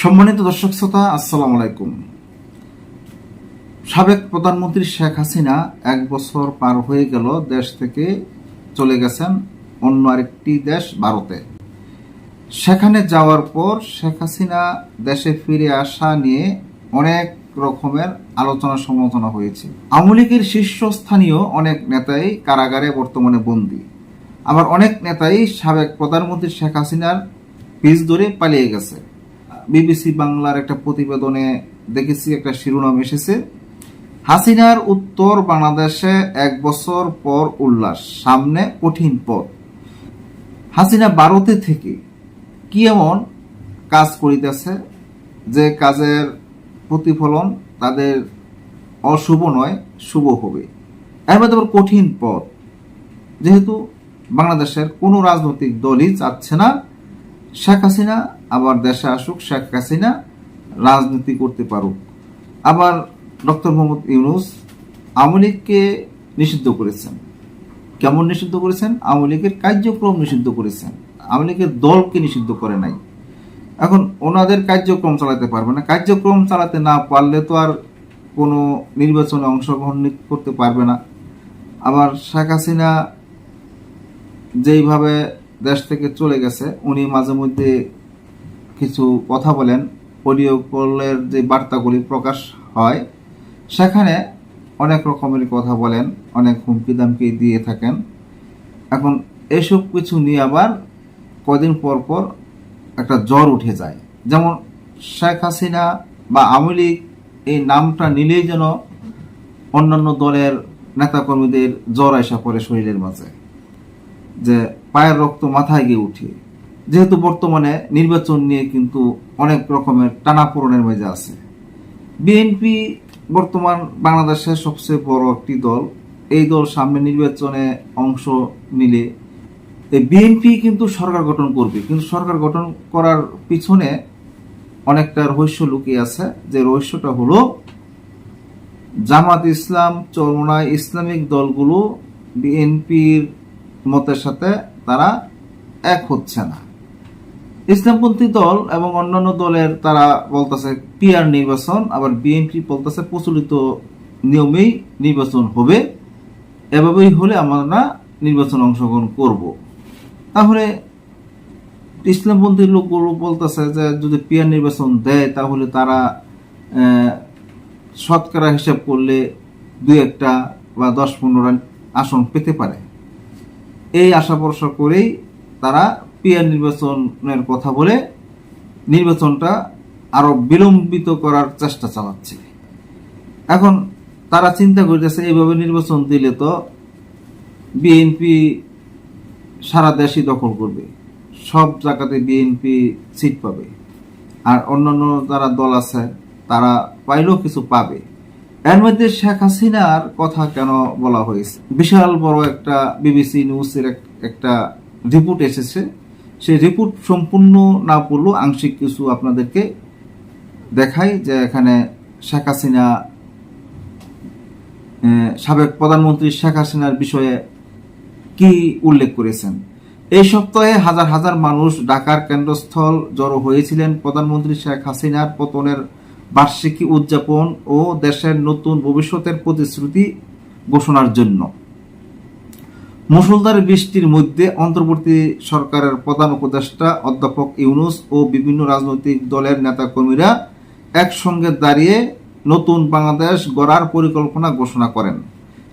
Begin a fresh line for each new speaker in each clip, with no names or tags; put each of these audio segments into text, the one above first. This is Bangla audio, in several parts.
সম্মানিত দর্শক শ্রোতা, আসসালামু আলাইকুম। সাবেক প্রধানমন্ত্রী শেখ হাসিনা এক বছর পার হয়ে গেল দেশ থেকে চলে গেছেন অন্য আরেকটি দেশ, ভারতে। সেখানে যাওয়ার পর শেখ হাসিনা দেশে ফিরে আসা নিয়ে অনেক রকমের আলোচনা সমালোচনা হয়েছে। আওয়ামী লীগের শীর্ষস্থানীয় অনেক নেতাই কারাগারে বর্তমানে বন্দী। আবার অনেক নেতাই সাবেক প্রধানমন্ত্রী শেখ হাসিনার পিস ধরে পালিয়ে গেছে। বিবিসি বাংলার একটা প্রতিবেদনে দেখেছি, একটা শিরোনাম এসেছে। হাসিনার উত্তর বাংলাদেশে এক বছর পর উল্লাস, সামনে কঠিন পথ। হাসিনা ভারতে থেকে কি এমন কাজ করিতেছে যে কাজের প্রতিফলন তাদের অশুভ নয়, শুভ হবে? এর মধ্যে কঠিন পথ। যেহেতু বাংলাদেশের কোনো রাজনৈতিক দলই চাচ্ছে না শেখ হাসিনা, আবার দেশে আসুক, শেখ হাসিনা রাজনীতি করতে পারুক। আবার ডক্টর মোহাম্মদ ইউনুস আওয়ামী লীগকে নিষিদ্ধ করেছেন। কেমন নিষিদ্ধ করেছেন? আওয়ামী লীগের কার্যক্রম নিষিদ্ধ করেছেন। আওয়ামী লীগের দলকে নিষিদ্ধ করে নাই। এখন ওনাদের কার্যক্রম চালাতে পারবে না। কার্যক্রম চালাতে না পারলে তো আর কোনো নির্বাচনে অংশগ্রহণ করতে পারবে না। আবার শেখ হাসিনা যেইভাবে দেশ থেকে চলে গেছে। উনি মাঝে মধ্যে কিছু কথা বলেন। অডিও কলের যে বার্তাগুলি প্রকাশ হয়, সেখানে অনেক রকমের কথা বলেন, অনেক হুমকি দামকি দিয়ে থাকেন। এখন এসব কিছু নিয়ে আবার কদিন পর পর একটা জ্বর উঠে যায়। যেমন শেখ হাসিনা বা আওয়ামী লীগ এই নামটা নিলেই যেন অন্যান্য দলের নেতাকর্মীদের জ্বর আসা পড়ে শরীরের মাঝে। যে পায়ের রক্ত মাথায় গিয়ে উঠে। যেহেতু বর্তমানে নির্বাচন নিয়ে কিন্তু অনেক রকমের টানাপোড়নের মেজে আছে। বিএনপি বর্তমান বাংলাদেশের সবচেয়ে বড় একটি দল। এই দল সামনে নির্বাচনে অংশ নিলে বিএনপি কিন্তু সরকার গঠন করবে। কিন্তু সরকার গঠন করার পিছনে অনেকটা রহস্য লুকিয়ে আছে। যে রহস্যটা হলো, জামাত ইসলাম চরমনায় ইসলামিক দলগুলো বিএনপির মতের সাথে তারা এক হচ্ছে না। ইসলামপন্থী দল এবং অন্যান্য দলের তারা বলতেছে পিয়ার নির্বাচন, আবার বিএনপি বলতেছে প্রচলিত নিয়মেই নির্বাচন হবে। এভাবেই হলে আমরা নির্বাচন অংশগ্রহণ করব। তাহলে ইসলামপন্থী লোকগুলো বলতেছে যে যদি পিয়ার নির্বাচন দেয় তাহলে তারা শতকরা হিসাব করলে দু একটা বা দশ পনেরো আসন পেতে পারে। এই আশা ভরসা করেই তারা পিয়ার নির্বাচনের কথা বলে নির্বাচনটা আরও বিলম্বিত করার চেষ্টা চালাচ্ছে। এখন তারা চিন্তা করতেছে, এইভাবে নির্বাচন দিলে তো বিএনপি সারা দেশই দখল করবে। সব জায়গাতে বিএনপি সিট পাবে। আর অন্যান্য যারা দল আছে, তারা পাইলেও কিছু পাবে। এর মধ্যে শেখ হাসিনার কথা কেন বলা হয়েছে? বিশাল বড় একটা বিবিসি নিউজের এক- একটা রিপোর্ট এসেছে। সেই রিপোর্ট সম্পূর্ণ না পড়লেও আংশিক কিছু আপনাদেরকে দেখাই যে এখানে শেখ হাসিনা সাবেক প্রধানমন্ত্রী শেখ হাসিনার বিষয়ে কি উল্লেখ করেছেন? এই সপ্তাহে হাজার হাজার মানুষ ঢাকার কেন্দ্রস্থল জড়ো হয়েছিলেন প্রধানমন্ত্রী শেখ হাসিনার পতনের বার্ষিকী উদযাপন ও দেশের নতুন ভবিষ্যতের প্রতিশ্রুতি ঘোষণার জন্য। মুসলধারে বৃষ্টির মধ্যে অন্তর্বর্তী সরকারের প্রধান উপদেষ্টা অধ্যাপক ইউনুস ও বিভিন্ন রাজনৈতিক দলের নেতাকর্মীরা একসঙ্গে দাঁড়িয়ে নতুন বাংলাদেশ গড়ার পরিকল্পনা ঘোষণা করেন।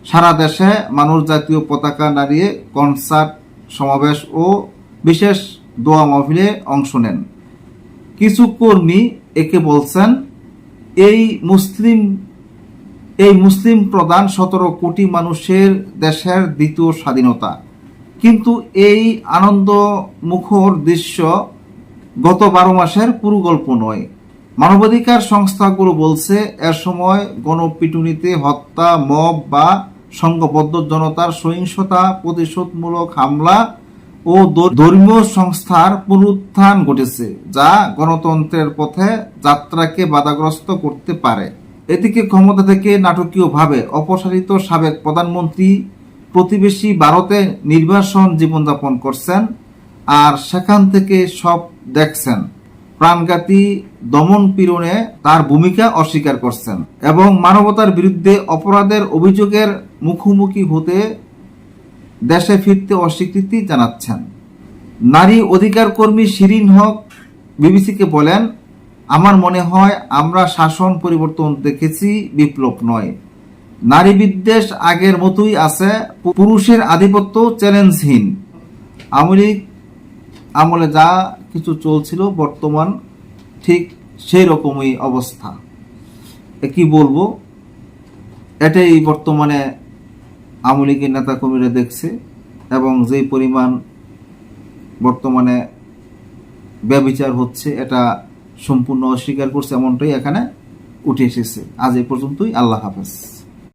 সারা দেশে মানুষ জাতীয় পতাকা নাড়িয়ে কনসার্ট, সমাবেশ ও বিশেষ দোয়া মাহফিলে অংশ নেন। কিছু কর্মী একে বলছেন এই মুসলিম এই মুসলিম প্রধান সতেরো কোটি মানুষের দেশের দ্বিতীয় স্বাধীনতা। কিন্তু এই আনন্দ মুখর দৃশ্য গত বারো মাসের পুরো গল্প নয়। মানবাধিকার সংস্থাগুলো বলছে এর সময় গণপিটুনিতে হত্যা, মব বা সংঘবদ্ধ জনতার সহিংসতা, প্রতিশোধমূলক হামলা ও ধর্মীয় সংস্থার পুনরুত্থান ঘটেছে, যা গণতন্ত্রের পথে যাত্রাকে বাধাগ্রস্ত করতে পারে। এদিকে ক্ষমতা থেকে নাটকীয়ভাবে অপসারিত সাবেক প্রধানমন্ত্রী প্রতিবেশী ভারতে নির্বাসন জীবনযাপন করছেন আর সেখান থেকে সব দেখছেন। প্রাণঘাতী দমন পীড়নে তার ভূমিকা অস্বীকার করছেন এবং মানবতার বিরুদ্ধে অপরাধের অভিযোগের মুখোমুখি হতে দেশে ফিরতে অস্বীকৃতি জানাচ্ছেন। নারী অধিকার কর্মী শিরিন হক বিবিসিকে বলেন, আমার মনে হয় আমরা শাসন পরিবর্তন দেখেছি, বিপ্লব নয়। নারী বিদ্বেষ আগের মতোই আছে, পুরুষের আধিপত্য চ্যালেঞ্জহীন। আওয়ামী লীগ আমলে যা কিছু চলছিল বর্তমান ঠিক সেই রকমই অবস্থা। কি বলব? এটাই বর্তমানে আওয়ামী লীগের নেতা কর্মীরা দেখছে এবং যেই পরিমাণ বর্তমানে ব্যবচার হচ্ছে, এটা সম্পূর্ণ অস্বীকার করছে, এমনটাই এখানে উঠে এসেছে। আজ এ পর্যন্তই, আল্লাহ হাফেজ।